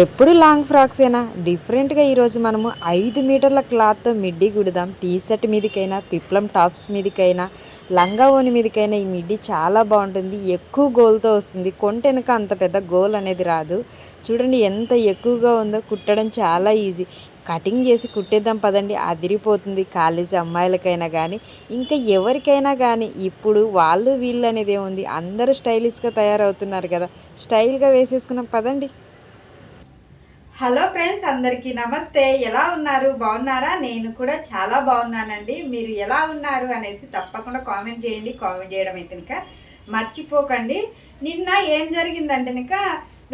ఎప్పుడు లాంగ్ ఫ్రాక్సేనా డిఫరెంట్గా ఈరోజు మనము ఐదు మీటర్ల క్లాత్తో మిడ్డీ కుడదాం టీ షర్ట్ మీదకైనా పిప్లం టాప్స్ మీదకైనా లంగా ఓని మీదకైనా ఈ మిడ్డీ చాలా బాగుంటుంది. ఎక్కువ గోల్తో వస్తుంది. కొంటెనక అంత పెద్ద గోల్ అనేది రాదు. చూడండి ఎంత ఎక్కువగా ఉందో కుట్టడం చాలా ఈజీ. కటింగ్ చేసి కుట్టేద్దాం పదండి. అదిరిపోతుంది కాలేజీ అమ్మాయిలకైనా కానీ ఇంకా ఎవరికైనా కానీ ఇప్పుడు వాళ్ళు వీళ్ళు అనేది ఏముంది అందరూ స్టైలిష్గా తయారవుతున్నారు కదా. స్టైల్గా వేసేసుకున్నాం పదండి. హలో ఫ్రెండ్స్ అందరికీ నమస్తే. ఎలా ఉన్నారు? బాగున్నారా? నేను కూడా చాలా బాగున్నానండి. మీరు ఎలా ఉన్నారు అనేసి తప్పకుండా కామెంట్ చేయండి. కామెంట్ చేయడం అయితే ఇంకా మర్చిపోకండి. నిన్న ఏం జరిగిందంటే ఇంకా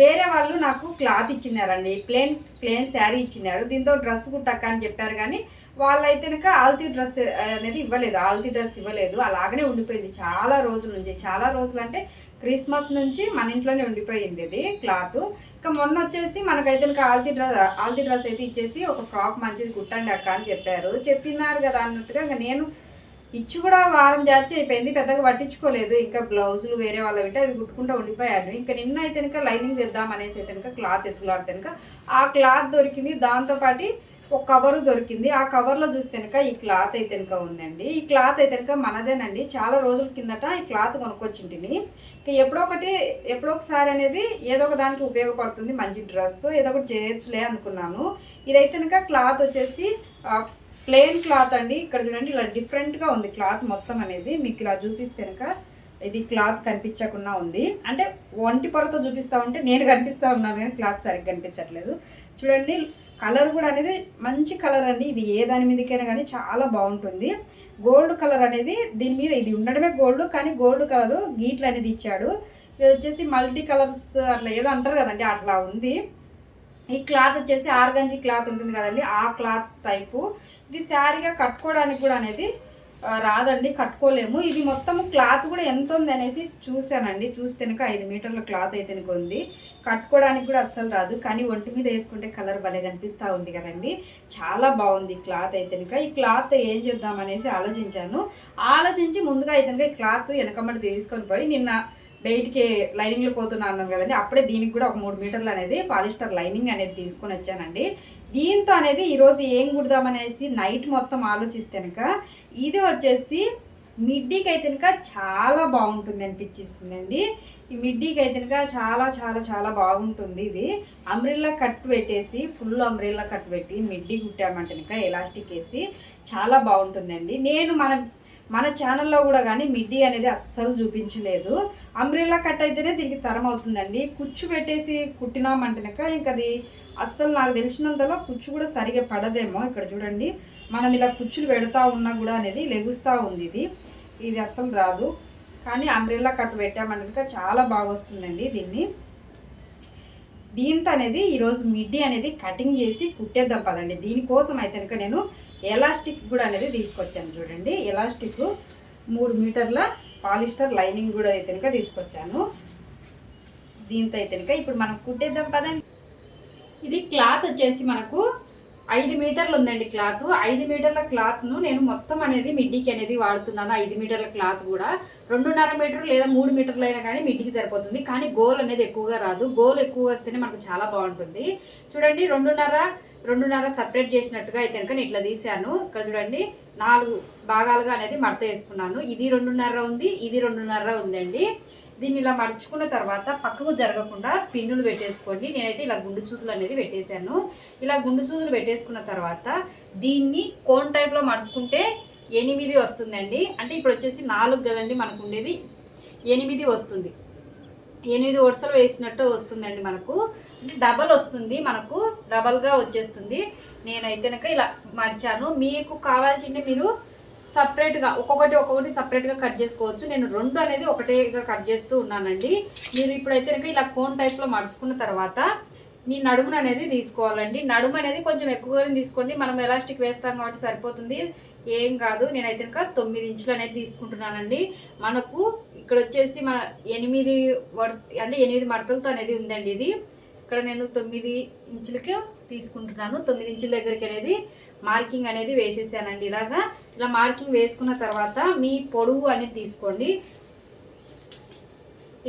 వేరే వాళ్ళు నాకు క్లాత్ ఇచ్చినారండి. ప్లేన్ ప్లేన్ శారీ ఇచ్చినారు. దీంతో డ్రెస్ కుట్టక్క అని చెప్పారు కానీ వాళ్ళైతే కనుక ఆల్తీ డ్రెస్ అనేది ఇవ్వలేదు. ఆల్తీ డ్రెస్ ఇవ్వలేదు. అలాగనే ఉండిపోయింది. చాలా రోజుల నుంచి చాలా రోజులు అంటే క్రిస్మస్ నుంచి మన ఇంట్లోనే ఉండిపోయింది ఇది క్లాత్. ఇంకా మొన్న వచ్చేసి మనకైతే కనుక ఆల్తీ డ్రెస్ ఆల్తీ డ్రెస్ అయితే ఇచ్చేసి ఒక ఫ్రాక్ మంచిది కుట్టండి అక్క అని చెప్పారు. చెప్పినారు కదా అన్నట్టుగా ఇంకా నేను ఇచ్చి కూడా వారం జాచి అయిపోయింది. పెద్దగా పట్టించుకోలేదు. ఇంకా బ్లౌజులు వేరే వాళ్ళ వింటే అవి కుట్టుకుంటూ ఉండిపోయాను. ఇంకా నిన్న అయితే కనుక లైనింగ్ తెద్దాం అనేసి అయితే కనుక క్లాత్ ఎత్తులాడితే కనుక ఆ క్లాత్ దొరికింది. దాంతోపాటు ఒక కవరు దొరికింది. ఆ కవర్లో చూస్తే కనుక ఈ క్లాత్ అయితే కనుక ఉందండి. ఈ క్లాత్ అయితే కనుక మనదేనండి. చాలా రోజుల కిందట ఈ క్లాత్ కొనుక్కొచ్చింటిని. ఇంకా ఎప్పుడో ఒకటి ఎప్పుడో ఒకసారి అనేది ఏదో ఒక దానికి ఉపయోగపడుతుంది. మంచి డ్రెస్ ఏదో ఒకటి చేయొచ్చులే అనుకున్నాను. ఇదైతే కనుక క్లాత్ వచ్చేసి ప్లెయిన్ క్లాత్ అండి. ఇక్కడ చూడండి ఇలా డిఫరెంట్గా ఉంది క్లాత్ మొత్తం అనేది. మీకు ఇలా చూపిస్తే కనుక ఇది క్లాత్ కనిపించకుండా ఉంది. అంటే ఒంటి పొరతో చూపిస్తా ఉంటే నేను కనిపిస్తా ఉన్నాను కానీ క్లాత్ సరిగ్గా కనిపించట్లేదు. చూడండి కలర్ కూడా అనేది మంచి కలర్ అండి. ఇది ఏ దాని మీదకైనా కానీ చాలా బాగుంటుంది. గోల్డ్ కలర్ అనేది దీని మీద ఇది ఉండడమే గోల్డ్ కానీ గోల్డ్ కలర్ గీట్లు అనేది ఇచ్చాడు. ఇది వచ్చేసి మల్టీ కలర్స్ అట్లా ఏదో అంటారు కదండి అట్లా ఉంది. ఈ క్లాత్ వచ్చేసి ఆర్గంజీ క్లాత్ ఉంటుంది కదండి ఆ క్లాత్ టైపు. ఇది శారీగా కట్టుకోవడానికి కూడా అనేది రాదండి కట్టుకోలేము. ఇది మొత్తం క్లాత్ కూడా ఎంత ఉంది అనేసి చూశానండి. చూస్తే ఐదు మీటర్ల క్లాత్ అయితే ఉంది. కట్టుకోవడానికి కూడా అస్సలు రాదు. కానీ ఒంటి మీద వేసుకుంటే కలర్ భలే కనిపిస్తూ ఉంది కదండి. చాలా బాగుంది క్లాత్ అయితే ఈ క్లాత్ ఏం చేద్దాం అనేసి ఆలోచించాను. ఆలోచించి ముందుగా అయితే ఈ క్లాత్ వెనకమ్మటి తీసుకొని పోయి నిన్న బయటికి లైనింగ్లో పోతున్నా అన్నాను కదండి అప్పుడే దీనికి కూడా ఒక మూడు మీటర్లు అనేది పాలిస్టర్ లైనింగ్ అనేది తీసుకొని వచ్చానండి. దీంతో అనేది ఈరోజు ఏం కుడదామనేసి నైట్ మొత్తం ఆలోచిస్తే కనుక ఇది వచ్చేసి మిడ్డీకి అయితే కనుక చాలా బాగుంటుంది అనిపించేసిందండి. ఈ మిడ్డీకి అయితే కనుక చాలా చాలా చాలా బాగుంటుంది ఇది. అంబ్రిల్లా కట్ పెట్టేసి ఫుల్ అంబ్రిల్లా కట్ పెట్టి మిడ్డీ కుట్టామంటే కనుక ఎలాస్టిక్ వేసి చాలా బాగుంటుందండి. నేను మన మన ఛానల్లో కూడా కానీ మిడ్డీ అనేది అస్సలు చూపించలేదు. అంబ్రిల్లా కట్ అయితేనే దీనికి తరం అవుతుందండి. కుచ్చు పెట్టేసి కుట్టినామంటే కనుక ఇంకా అది అస్సలు నాకు తెలిసినంతలో కుచ్చు కూడా సరిగా పడదేమో. ఇక్కడ చూడండి మనం ఇలా కుచ్చులు పెడతా ఉన్నా కూడా అనేది లెగుస్తూ ఉంది ఇది. ఇది అస్సలు రాదు. కానీ అంబ్రెల్లా కట్ పెట్టామంటే కనుక చాలా బాగా వస్తుందండి దీన్ని. దీంతో అనేది ఈరోజు మిడ్డీ అనేది కటింగ్ చేసి కుట్టేద్దాం పదండి. దీనికోసం అయితే కనుక నేను ఎలాస్టిక్ కూడా అనేది తీసుకొచ్చాను చూడండి. ఎలాస్టిక్ మూడు మీటర్ల పాలిస్టర్ లైనింగ్ కూడా అయితే కనుక తీసుకొచ్చాను. దీంతో అయితే కనుక ఇప్పుడు మనం కుట్టేద్దాం పదండి. ఇది క్లాత్ వచ్చేసి మనకు ఐదు మీటర్లు ఉందండి క్లాత్. ఐదు మీటర్ల క్లాత్ను నేను మొత్తం అనేది మిడ్డీకి అనేది వాడుతున్నాను. ఐదు మీటర్ల క్లాత్ కూడా. రెండున్నర మీటర్ లేదా మూడు మీటర్లు అయినా కానీ మిడ్డీకి సరిపోతుంది. కానీ గోల్ అనేది ఎక్కువగా రాదు. గోల్ ఎక్కువగా వస్తేనే మనకు చాలా బాగుంటుంది. చూడండి రెండున్నర రెండున్నర సపరేట్ చేసినట్టుగా అయితే కనుక నేను ఇట్లా తీసాను ఇక్కడ చూడండి నాలుగు భాగాలుగా అనేది మడత వేసుకున్నాను. ఇది రెండున్నర ఉంది ఇది రెండున్నర ఉందండి. దీన్ని ఇలా మడుచుకున్న తర్వాత పక్కకు జరగకుండా పిన్నులు పెట్టేసుకోండి. నేనైతే ఇలా గుండు సూదులు అనేది పెట్టేశాను. ఇలా గుండు సూదులు పెట్టేసుకున్న తర్వాత దీన్ని కోన్ టైప్లో మడుచుకుంటే ఎనిమిది వస్తుందండి. అంటే ఇప్పుడు వచ్చేసి నాలుగు కదండి మనకు ఉండేది. ఎనిమిది వస్తుంది. ఎనిమిది వరుసలు వేసినట్టు వస్తుందండి మనకు. అంటే డబల్ వస్తుంది. మనకు డబల్గా వచ్చేస్తుంది. నేనైతే కనుక ఇలా మర్చాను మీకు కావాల్సింటే మీరు సపరేట్గా ఒక్కొక్కటి ఒక్కొక్కటి సపరేట్గా కట్ చేసుకోవచ్చు. నేను రెండు అనేది ఒకటేగా కట్ చేస్తూ ఉన్నానండి. మీరు ఇప్పుడైతే కనుక ఇలా కోన్ టైప్లో మడుచుకున్న తర్వాత మీ నడుమును అనేది తీసుకోవాలండి. నడుము అనేది కొంచెం ఎక్కువగానే తీసుకోండి. మనం ఎలాస్టిక్ వేస్తాం కాబట్టి సరిపోతుంది. ఏం కాదు. నేనైతే కనుక తొమ్మిది ఇంచులు అనేది తీసుకుంటున్నానండి. మనకు ఇక్కడ వచ్చేసి మన ఎనిమిది వరుస అంటే ఎనిమిది మడతలతో అనేది ఉందండి ఇది. ఇక్కడ నేను తొమ్మిది ఇంచులకి తీసుకుంటున్నాను. తొమ్మిది ఇంచుల దగ్గరికి అనేది మార్కింగ్ అనేది వేసేసానండి. ఇలాగా ఇలా మార్కింగ్ వేసుకున్న తర్వాత మీ పొడవు అనేది తీసుకోండి.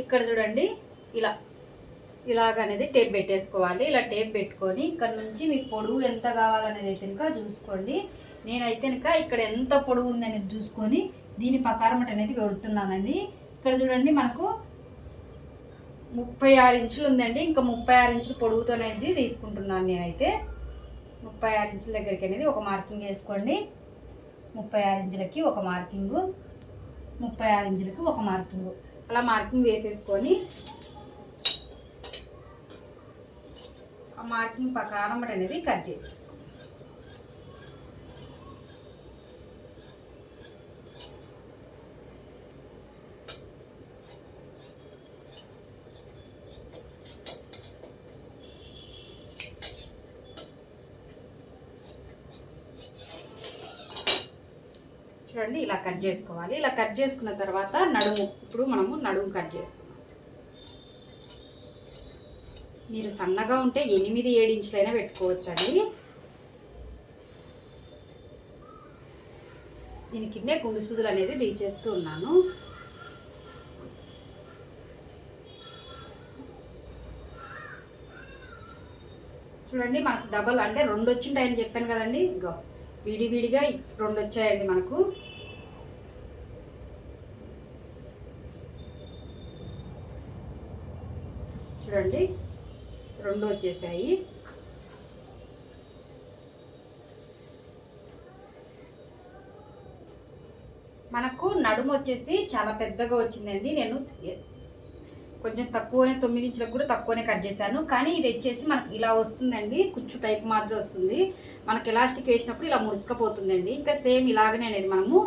ఇక్కడ చూడండి ఇలా ఇలాగ అనేది టేప్ పెట్టేసుకోవాలి. ఇలా టేప్ పెట్టుకొని ఇక్కడ నుంచి మీకు పొడవు ఎంత కావాలనేది అయితే ఇంకా చూసుకోండి. నేనైతే ఇంకా ఇక్కడ ఎంత పొడవు ఉంది అనేది చూసుకొని దీని ప్రకారం అనేది పెడుతున్నానండి. ఇక్కడ చూడండి మనకు ముప్పై ఆరు ఇంచులు ఉందండి. ఇంకా ముప్పై ఆరు ఇంచులు పొడుగుతోనేది తీసుకుంటున్నాను నేనైతే. ముప్పై ఆరు ఇంచుల దగ్గరికి అనేది ఒక మార్కింగ్ వేసుకోండి. ముప్పై ఆరు ఇంచులకి ఒక మార్కింగు. ముప్పై ఆరు ఇంచులకి ఒక మార్కింగ్. అలా మార్కింగ్ వేసేసుకొని ఆ మార్కింగ్ ప్రకారం అనేది కట్ చేసేసుకోండి. చూడండి ఇలా కట్ చేసుకోవాలి. ఇలా కట్ చేసుకున్న తర్వాత నడుము ఇప్పుడు మనము నడుము కట్ చేసుకున్నాం మీరు సన్నగా ఉంటే ఎనిమిది ఏడు ఇంచులైనా పెట్టుకోవచ్చండి. దీని కిందే గుండు సూదులు అనేది తీసేస్తూ ఉన్నాను. చూడండి మనకు డబల్ అంటే రెండు వచ్చింటాయని చెప్పాను కదండి. ఇగో విడివిడిగా రెండు వచ్చాయండి మనకు. చూడండి. రెండు వచ్చేసాయి. మనకు నడుము వచ్చేసి చాలా పెద్దగా వచ్చిందండి. నేను కొంచెం తక్కువనే తొమ్మిది ఇంచులకు కూడా తక్కువనే కట్ చేశాను. కానీ ఇది వచ్చేసి మనకు ఇలా వస్తుందండి. కుచ్చు టైప్ మాత్రం వస్తుంది. మనకి ఎలాస్టిక్ వేసినప్పుడు ఇలా ముడుచుకపోతుందండి. ఇంకా సేమ్ ఇలాగనే అనేది మనము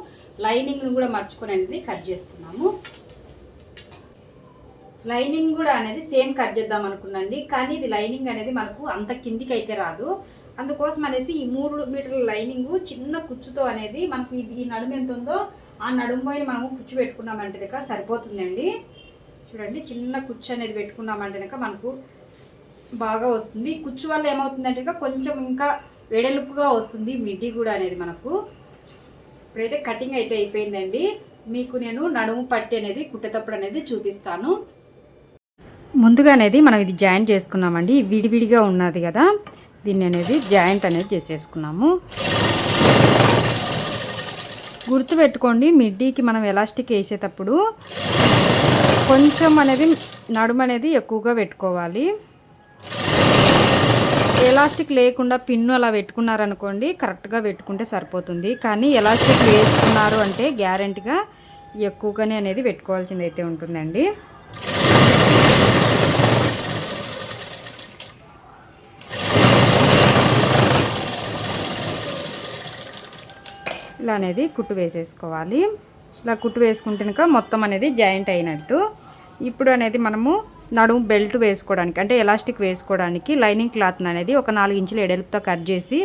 లైనింగ్ను కూడా మర్చుకొని అనేది కట్ చేసుకున్నాము. లైనింగ్ కూడా అనేది సేమ్ కట్ చేద్దాం అనుకున్నాండి. కానీ ఇది లైనింగ్ అనేది మనకు అంత కిందికి అయితే రాదు. అందుకోసం అనేసి ఈ మూడు మీటర్ల లైనింగ్ చిన్న కుచ్చుతో అనేది మనకు ఇది ఈ నడుము ఎంత ఉందో ఆ నడుము పైన మనము కుచ్చు పెట్టుకున్నామంటే కనుక సరిపోతుందండి. చూడండి చిన్న కుచ్చు అనేది పెట్టుకున్నామంటే కనుక మనకు బాగా వస్తుంది. కుచ్చు వల్ల ఏమవుతుందంటే కనుక కొంచెం ఇంకా వెడల్పుగా వస్తుంది మిడ్డీ కూడా అనేది మనకు. ఇప్పుడైతే కటింగ్ అయితే అయిపోయిందండి. మీకు నేను నడుము పట్టి అనేది కుట్టేటప్పుడు అనేది చూపిస్తాను. ముందుగా అనేది మనం ఇది జాయింట్ చేసుకున్నామండి. విడివిడిగా ఉన్నది కదా. దీన్ని అనేది జాయింట్ అనేది చేసేసుకున్నాము. గుర్తుపెట్టుకోండి మిడ్డీకి మనం ఎలాస్టిక్ వేసేటప్పుడు కొంచెం అనేది నడుము అనేది ఎక్కువగా పెట్టుకోవాలి. ఎలాస్టిక్ లేకుండా పిన్ను అలా పెట్టుకున్నారనుకోండి కరెక్ట్గా పెట్టుకుంటే సరిపోతుంది. కానీ ఎలాస్టిక్ వేసుకున్నారు అంటే గ్యారెంటీగా ఎక్కువగానే అనేది పెట్టుకోవాల్సింది అయితే ఉంటుందండి. ఇలా అనేది కుట్టు వేసేసుకోవాలి. ఇలా కుట్టు వేసుకుంటున్నాక మొత్తం అనేది జాయింట్ అయినట్టు. ఇప్పుడు అనేది మనము నడుము బెల్ట్ వేసుకోవడానికి అంటే ఎలాస్టిక్ వేసుకోవడానికి లైనింగ్ క్లాత్ అనేది ఒక నాలుగు ఇంచుల ఎడల్పుతో కట్ చేసి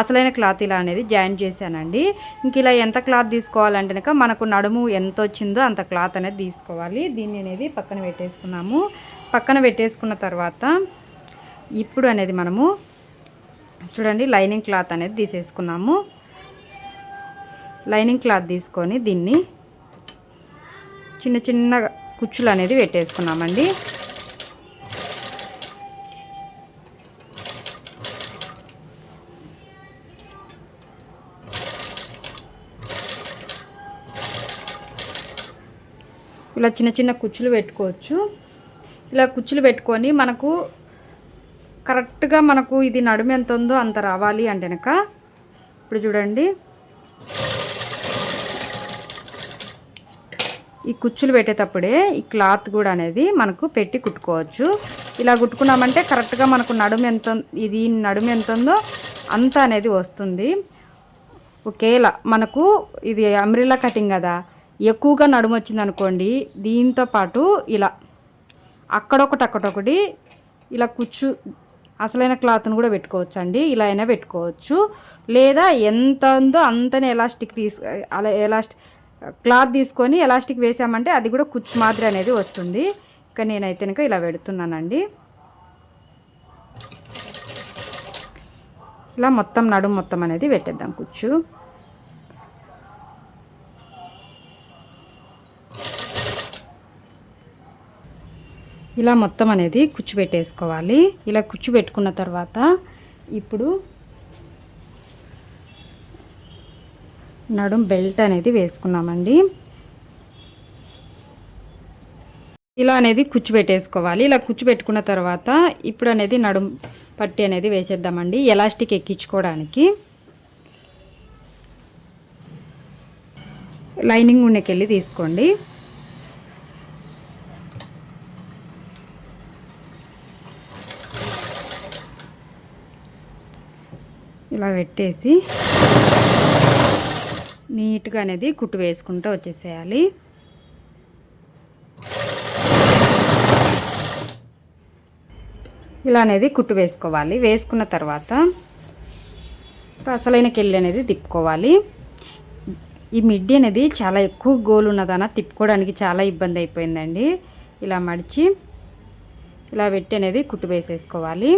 అసలైన క్లాత్ ఇలా అనేది జాయిన్ చేశానండి. ఇంక ఇలా ఎంత క్లాత్ తీసుకోవాలంటే కనుక మనకు నడుము ఎంత వచ్చిందో అంత క్లాత్ అనేది తీసుకోవాలి. దీన్ని అనేది పక్కన పెట్టేసుకున్నాము. పక్కన పెట్టేసుకున్న తర్వాత ఇప్పుడు అనేది మనము చూడండి లైనింగ్ క్లాత్ అనేది తీసేసుకున్నాము. లైనింగ్ క్లాత్ తీసుకొని దీన్ని చిన్న చిన్న కుచ్చులు అనేది పెట్టేసుకున్నామండి. ఇలా చిన్న చిన్న కుచ్చులు పెట్టుకోవచ్చు. ఇలా కుచ్చులు పెట్టుకొని మనకు కరెక్ట్గా మనకు ఇది నడుము ఎంత ఉందో అంత రావాలి అంటే కనుక ఇప్పుడు చూడండి. ఈ కుచ్చులు పెట్టేటప్పుడే ఈ క్లాత్ కూడా అనేది మనకు పెట్టి కుట్టుకోవచ్చు. ఇలా కుట్టుకున్నామంటే కరెక్ట్గా మనకు నడుము ఎంత ఇది నడుము ఎంత ఉందో అంత అనేది వస్తుంది. ఒకేలా మనకు ఇది అమ్రిలా కటింగ్ కదా ఎక్కువగా నడుము వచ్చింది అనుకోండి దీంతో పాటు ఇలా అక్కడొకటి అక్కడొకటి ఇలా కుచ్చు అసలైన క్లాత్ని కూడా పెట్టుకోవచ్చు అండి ఇలా అయినా పెట్టుకోవచ్చు. లేదా ఎంత ఉందో అంతనే ఎలాస్టిక్ తీసు అలా ఎలాస్టిక్ క్లాత్ తీసుకొని ఎలాస్టిక్ వేసామంటే అది కూడా కుచ్చు మాదిరి అనేది వస్తుంది. ఇక నేనైతే కనుక ఇలా పెడుతున్నానండి. ఇలా మొత్తం నడుము మొత్తం అనేది పెట్టేద్దాం కుచ్చు. ఇలా మొత్తం అనేది కుచ్చు పెట్టేసుకోవాలి. ఇలా కుచ్చు పెట్టుకున్న తర్వాత ఇప్పుడు నడుం బెల్ట్ అనేది వేసుకున్నామండి. ఇలా అనేది కూర్చోబెట్టేసుకోవాలి. ఇలా కుచ్చు తర్వాత ఇప్పుడు అనేది నడుం పట్టి అనేది వేసేద్దామండి. ఎలాస్టిక్ ఎక్కించుకోవడానికి. లైనింగ్ ఉండకెళ్ళి తీసుకోండి. ఇలా పెట్టేసి నీట్గా అనేది కుట్టు వేసుకుంటూ వచ్చేసేయాలి. ఇలా అనేది కుట్టు వేసుకోవాలి. వేసుకున్న తర్వాత అసలైన కెళ్ళి అనేది తిప్పుకోవాలి. ఈ మిడ్డీ అనేది చాలా ఎక్కువ గోలు ఉన్నదన తిప్పుకోవడానికి చాలా ఇబ్బంది అయిపోయిందండి. ఇలా మడిచి ఇలా పెట్టి అనేది కుట్టు వేసేసుకోవాలి.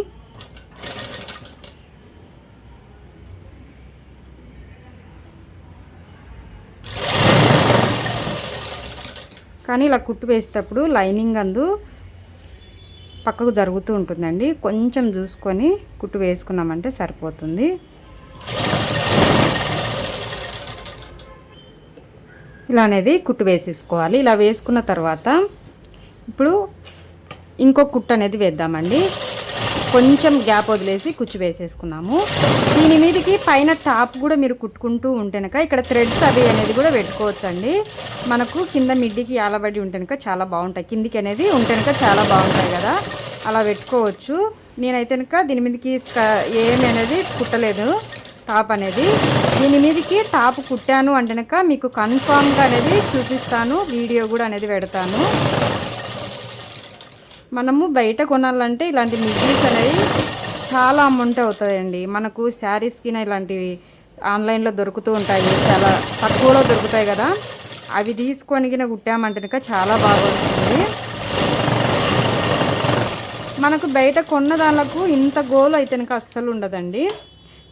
కానీ ఇలా కుట్టు వేసేటప్పుడు లైనింగ్ అందు పక్కకు జరుగుతూ ఉంటుందండి. కొంచెం చూసుకొని కుట్టు వేసుకున్నామంటే సరిపోతుంది. ఇలా అనేది కుట్టు వేసేసుకోవాలి. ఇలా వేసుకున్న తర్వాత ఇప్పుడు ఇంకో కుట్టు అనేది వేద్దామండి. కొంచెం గ్యాప్ వదిలేసి కుచ్చు వేసేసుకున్నాము దీని మీదకి పైన టాప్ కూడా మీరు కుట్టుకుంటూ ఉంటేనక ఇక్కడ థ్రెడ్స్ అవి అనేది కూడా పెట్టుకోవచ్చండి. మనకు కింద మిడ్డికి ఆలబడి ఉంటేనక చాలా బాగుంటాయి. కిందికి అనేది ఉంటేనక చాలా బాగుంటాయి కదా. అలా పెట్టుకోవచ్చు. నేనైతేనక దీని మీదకి స్క- ఏమి అనేది కుట్టలేదు. టాప్ అనేది. దీని మీదకి టాప్ కుట్టాను అంటేనక మీకు కన్ఫామ్గా అనేది చూపిస్తాను. వీడియో కూడా అనేది పెడతాను. మనము బయట కొనాలంటే ఇలాంటి మిడ్డీస్ అనేవి చాలా అమౌంట్ అవుతాయండి. మనకు శారీస్కిన ఇలాంటివి ఆన్లైన్లో దొరుకుతూ ఉంటాయి. చాలా తక్కువలో దొరుకుతాయి కదా. అవి తీసుకొని గిన కుట్టామంటే కనుక చాలా బాగా వస్తుంది మనకు బయట కొన్న దానికి ఇంత గోలు అయితే కనుక అస్సలు ఉండదండి.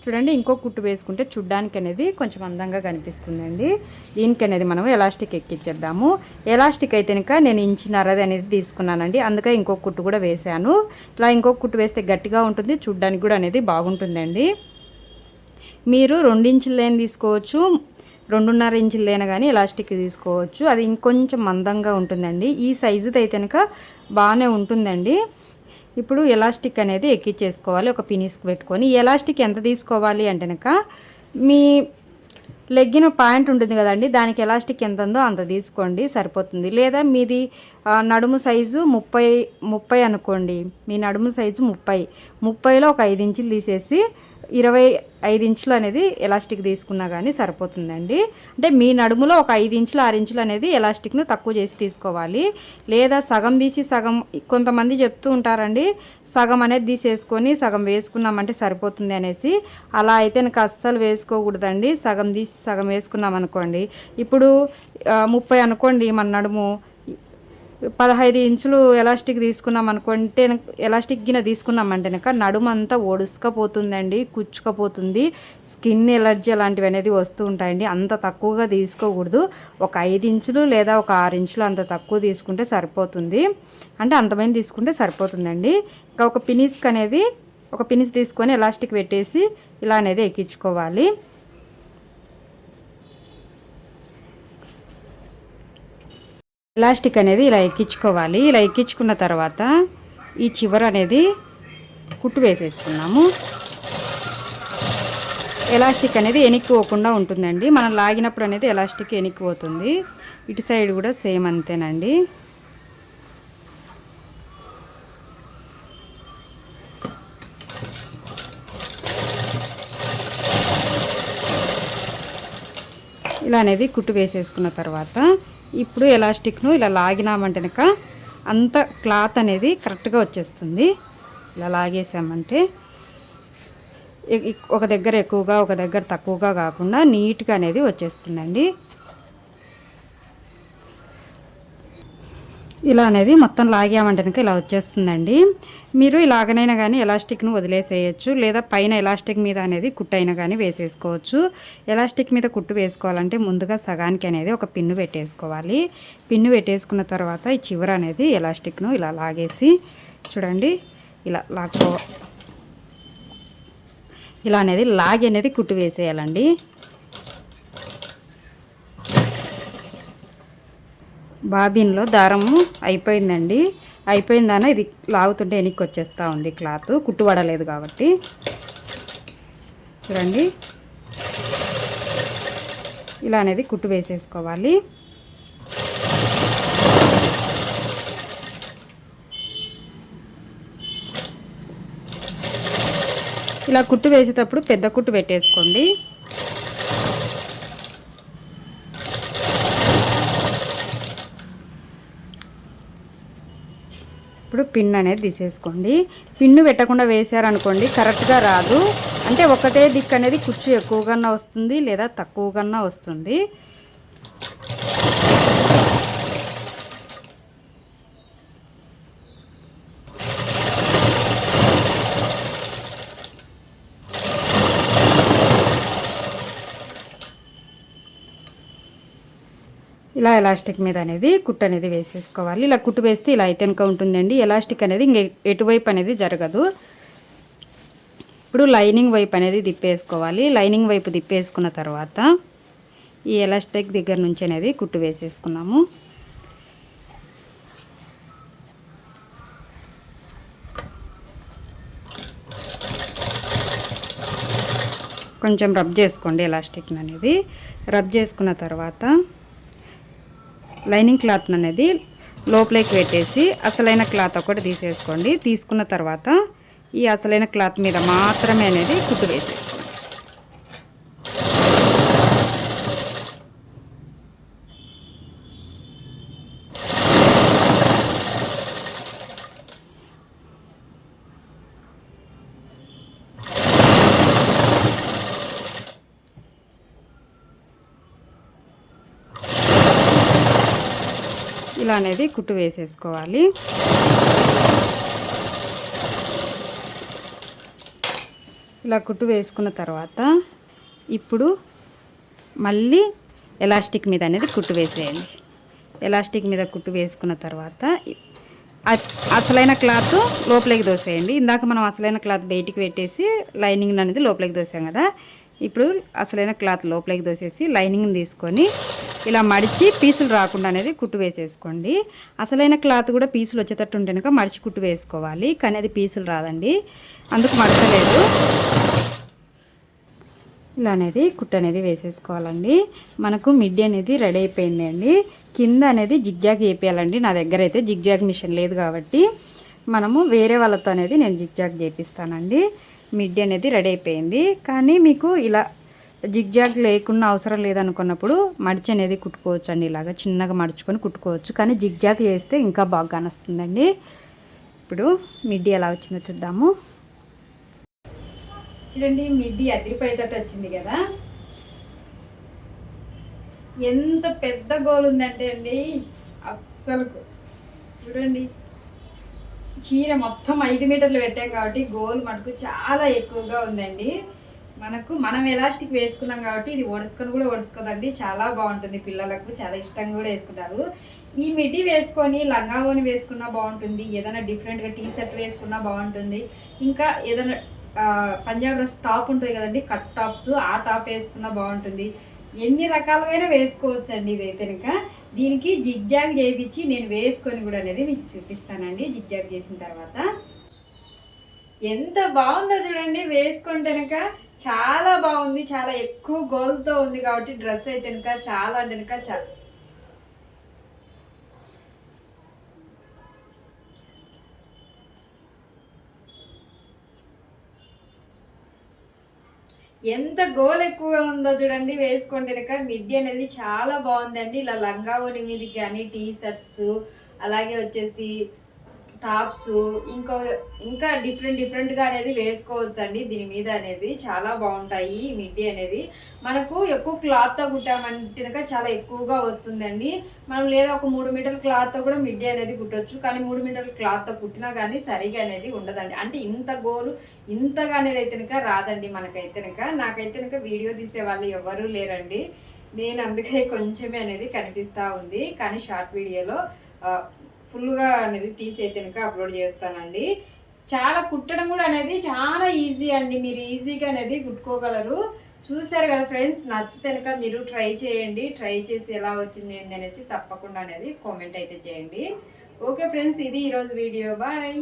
చూడండి ఇంకో కుట్టు వేసుకుంటే చూడ్డానికి అనేది కొంచెం అందంగా కనిపిస్తుందండి. దీనికి అనేది మనం ఎలాస్టిక్ ఎక్కించేద్దాము ఎలాస్టిక్ అయితే కనుక నేను ఇంచినరది అనేది తీసుకున్నానండి. అందుకే ఇంకో కుట్టు కూడా వేసాను ఇలా ఇంకో కుట్టు వేస్తే గట్టిగా ఉంటుంది చూడ్డానికి కూడా అనేది బాగుంటుందండి. మీరు రెండించులు లేని తీసుకోవచ్చు రెండున్నర ఇంచులు లేన కానీ ఎలాస్టిక్ తీసుకోవచ్చు. అది ఇంకొంచెం మందంగా ఉంటుందండి. ఈ సైజుది అయితే కనుక బాగానే ఉంటుందండి. ఇప్పుడు ఎలాస్టిక్ అనేది ఎక్కిచ్చేసుకోవాలి ఒక పినిస్కి పెట్టుకొని. ఈ ఎలాస్టిక్ ఎంత తీసుకోవాలి అంటే కనుక మీ లెగ్గిన పాయింట్ ఉంటుంది కదండి దానికి ఎలాస్టిక్ ఎంత ఉందో అంత తీసుకోండి సరిపోతుంది. లేదా మీది నడుము సైజు ముప్పై ముప్పై అనుకోండి. మీ నడుము సైజు ముప్పై. ముప్పైలో ఒక ఐదు ఇంచులు తీసేసి ఇరవై ఐదు ఇంచులు అనేది ఎలాస్టిక్ తీసుకున్నా కానీ సరిపోతుందండి. అంటే మీ నడుములో ఒక ఐదు ఇంచులు ఆరు ఇంచులు అనేది ఎలాస్టిక్ను తక్కువ చేసి తీసుకోవాలి. లేదా సగం తీసి సగం కొంతమంది చెప్తూ ఉంటారండి సగం అనేది తీసేసుకొని సగం వేసుకున్నామంటే సరిపోతుంది అనేసి. అలా అయితే నాకు అస్సలు వేసుకోకూడదండి. సగం తీసి సగం వేసుకున్నాం అనుకోండి ఇప్పుడు ముప్పై అనుకోండి మన నడుము. పదహైదు ఇంచులు ఎలాస్టిక్ తీసుకున్నాం అనుకుంటే ఎలాస్టిక్ గిన తీసుకున్నామంటే కనుక నడుమంతా ఒడుసుకపోతుందండి కుచ్చుకపోతుంది. స్కిన్ ఎలర్జీ అలాంటివి అనేది వస్తూ ఉంటాయండి. అంత తక్కువగా తీసుకోకూడదు. ఒక ఐదు ఇంచులు లేదా ఒక ఆరు ఇంచులు అంత తక్కువ తీసుకుంటే సరిపోతుంది. అంటే అంతమైన తీసుకుంటే సరిపోతుందండి. ఇంకా ఒక పినిస్క్ అనేది ఒక పినిస్ తీసుకొని ఎలాస్టిక్ పెట్టేసి ఇలా అనేది ఎక్కించుకోవాలి. ఎలాస్టిక్ అనేది ఇలా ఎక్కించుకోవాలి. ఇలా ఎక్కించుకున్న తర్వాత ఈ చివర అనేది కుట్టు వేసేసుకున్నాము. ఎలాస్టిక్ అనేది ఎనిక్కిపోకుండా ఉంటుందండి. మనం లాగినప్పుడు అనేది ఎలాస్టిక్ ఎనిక్కిపోతుంది. ఇటు సైడ్ కూడా సేమ్ అంతేనండి. ఇలా అనేది కుట్టు వేసేసుకున్న తర్వాత ఇప్పుడు ఎలాస్టిక్ను ఇలా లాగినామంటే కనుక అంత క్లాత్ అనేది కరెక్ట్గా వచ్చేస్తుంది. ఇలా లాగేసామంటే ఒక దగ్గర ఎక్కువగా ఒక దగ్గర తక్కువగా కాకుండా నీట్గా అనేది వచ్చేస్తుందండి. ఇలా అనేది మొత్తం లాగామంటే కనుక ఇలా వచ్చేస్తుందండి. మీరు ఇలాగనైనా కానీ ఎలాస్టిక్ను వదిలేసేయచ్చు లేదా పైన ఎలాస్టిక్ మీద అనేది కుట్టు అయినా కానీ వేసేసుకోవచ్చు. ఎలాస్టిక్ మీద కుట్టు వేసుకోవాలంటే ముందుగా సగానికి అనేది ఒక పిన్ను పెట్టేసుకోవాలి. పిన్ను పెట్టేసుకున్న తర్వాత ఈ చివర అనేది ఎలాస్టిక్ను ఇలా లాగేసి చూడండి ఇలా లాక్కో ఇలా అనేది లాగి అనేది కుట్టు వేసేయాలండి. బాబిన్లో దారము అయిపోయిందండి. అయిపోయిందన ఇది లాగుతుంటే వెనక్కి వచ్చేస్తూ ఉంది క్లాత్. కుట్టుబడలేదు కాబట్టి. చూడండి. ఇలా అనేది కుట్టు వేసేసుకోవాలి. ఇలా కుట్టు వేసేటప్పుడు పెద్ద కుట్టు పెట్టేసుకోండి. ఇప్పుడు పిన్ అనేది తీసేసుకోండి. పిన్ను పెట్టకుండా వేసారనుకోండి కరెక్ట్గా రాదు. అంటే ఒకటే దిక్కు అనేది కుచ్చు ఎక్కువగా వస్తుంది లేదా తక్కువగానే వస్తుంది. ఇలా ఎలాస్టిక్ మీద అనేది కుట్టు అనేది వేసేసుకోవాలి. ఇలా కుట్టు వేస్తే ఇలా అయితే ఉంటుందండి. ఎలాస్టిక్ అనేది ఇంక ఎటువైపు అనేది జరగదు. ఇప్పుడు లైనింగ్ వైపు అనేది తిప్పేసుకోవాలి. లైనింగ్ వైపు తిప్పేసుకున్న తర్వాత ఈ ఎలాస్టిక్ దగ్గర నుంచి అనేది కుట్టు వేసేసుకున్నాము. కొంచెం రబ్ చేసుకోండి ఎలాస్టిక్ అనేది. రబ్ చేసుకున్న తర్వాత లైనింగ్ క్లాత్ అనేది లోపలికి పెట్టేసి అసలైన క్లాత్ ఒకటి తీసేసుకోండి. తీసుకున్న తర్వాత ఈ అసలైన క్లాత్ మీద మాత్రమే అనేది కుట్టు వేసేసుకోండి. ఇలా అనేది కుట్టు వేసేసుకోవాలి. ఇలా కుట్టు వేసుకున్న తర్వాత ఇప్పుడు మళ్ళీ ఎలాస్టిక్ మీద అనేది కుట్టు వేసేయండి ఎలాస్టిక్ మీద కుట్టు వేసుకున్న తర్వాత అసలైన క్లాత్ లోపలికి దోసేయండి. ఇందాక మనం అసలైన క్లాత్ బయటికి పెట్టేసి లైనింగ్ అనేది లోపలికి దోసాం కదా. ఇప్పుడు అసలైన క్లాత్ లోపలికి దోసేసి లైనింగ్ తీసుకొని ఇలా మడిచి పీసులు రాకుండా అనేది కుట్టు వేసేసుకోండి. అసలైన క్లాత్ కూడా పీసులు వచ్చేటట్టు ఉంటే కనుక మడిచి కుట్టు వేసుకోవాలి. కానీ అది పీసులు రాదండి. అందుకు మడతలేదు. ఇలా అనేది కుట్టు అనేది వేసేసుకోవాలండి. మనకు మిడ్డీ అనేది రెడీ అయిపోయింది అండి. కింద అనేది జిగ్జాగ్ చేపేయాలండి. నా దగ్గర అయితే జిగ్జాగ్ మిషన్ లేదు కాబట్టి మనము వేరే వాళ్ళతో అనేది నేను జిగ్జాగ్ చేపిస్తానండి. మిడ్డీ అనేది రెడీ అయిపోయింది. కానీ మీకు ఇలా జిగ్జాగ్ లేకుండా అవసరం లేదనుకున్నప్పుడు మడిచి అనేది కుట్టుకోవచ్చు అండి ఇలాగా చిన్నగా మడుచుకొని కుట్టుకోవచ్చు. కానీ జిగ్జాగ్ చేస్తే ఇంకా బాగా కానొస్తుందండి. ఇప్పుడు మిడ్డీ ఎలా వచ్చిందో చూద్దాము. చూడండి మిడ్డీ అదిరిపోయేటట్టు వచ్చింది కదా. ఎంత పెద్ద గోల్ ఉందంటే అండి అస్సలు చూడండి. చీర మొత్తం ఐదు మీటర్లు పెట్టాం కాబట్టి గోల్ మటుకు చాలా ఎక్కువగా ఉందండి. మనకు మనం ఎలాస్టిక్ వేసుకున్నాం కాబట్టి ఇది ఒడుసుకొని కూడా ఒడుసుకోదండి చాలా బాగుంటుంది పిల్లలకు చాలా ఇష్టంగా కూడా వేసుకుంటారు. ఈ మిడ్డీ వేసుకొని లంగా వేసుకున్నా బాగుంటుంది. ఏదైనా డిఫరెంట్గా టీ షర్ట్ వేసుకున్నా బాగుంటుంది. ఇంకా ఏదైనా పంజాబ్లో పంజాబ్ డ్రెస్ టాప్ ఉంటుంది కదండి కట్ టాప్స్ ఆ టాప్ వేసుకున్నా బాగుంటుంది. ఎన్ని రకాలుగా వేసుకోవచ్చు అండి ఇదైతే కనుక దీనికి జిగ్జాగ్ చేయించి నేను వేసుకొని కూడా అనేది మీకు చూపిస్తానండి. జిగ్జాగ్ చేసిన తర్వాత ఎంత బాగుందో చూడండి వేసుకుంటే కనుక చాలా బాగుంది చాలా ఎక్కువ గోల్తో ఉంది కాబట్టి డ్రెస్ అయితే కనుక చాలా అంటే కనుక చాలా ఎంత గోల్ ఎక్కువగా ఉందో చూడండి వేసుకుంటే కనుక మిడ్డీ అనేది చాలా బాగుందండి. ఇలా లంగావోని మీదకి కానీ టీ షర్ట్స్ అలాగే వచ్చేసి టాప్స్ ఇంకా ఇంకా డిఫరెంట్ డిఫరెంట్గా అనేది వేసుకోవచ్చు అండి దీని మీద అనేది. చాలా బాగుంటాయి మిడ్డీ అనేది. మనకు ఎక్కువ క్లాత్తో కుట్టామంటే చాలా ఎక్కువగా వస్తుందండి. మనం లేదా ఒక మూడు మీటర్ల క్లాత్తో కూడా మిడ్డీ అనేది కుట్టొచ్చు. కానీ మూడు మీటర్ల క్లాత్తో కుట్టినా కానీ సరిగా అనేది ఉండదండి. అంటే ఇంత గోలు ఇంతగా అనేది అయితే కనుక రాదండి మనకైతే కనుక నాకైతే కనుక వీడియో తీసే వాళ్ళు ఎవరూ లేరండి. నేను అందుకే కొంచెమే అనేది కనిపిస్తూ ఉంది. కానీ షార్ట్ వీడియోలో ఫుల్గా అనేది తీసి కనుక అప్లోడ్ చేస్తానండి. చాలా కుట్టడం కూడా అనేది చాలా ఈజీ అండి. మీరు ఈజీగా అనేది కుట్టుకోగలరు. చూసారు కదా ఫ్రెండ్స్ నచ్చితే కనుక మీరు ట్రై చేయండి. ట్రై చేసి ఎలా వచ్చింది ఏంది అనేసి తప్పకుండా అనేది కామెంట్ అయితే చేయండి. ఓకే ఫ్రెండ్స్ ఇది ఈరోజు వీడియో. బాయ్.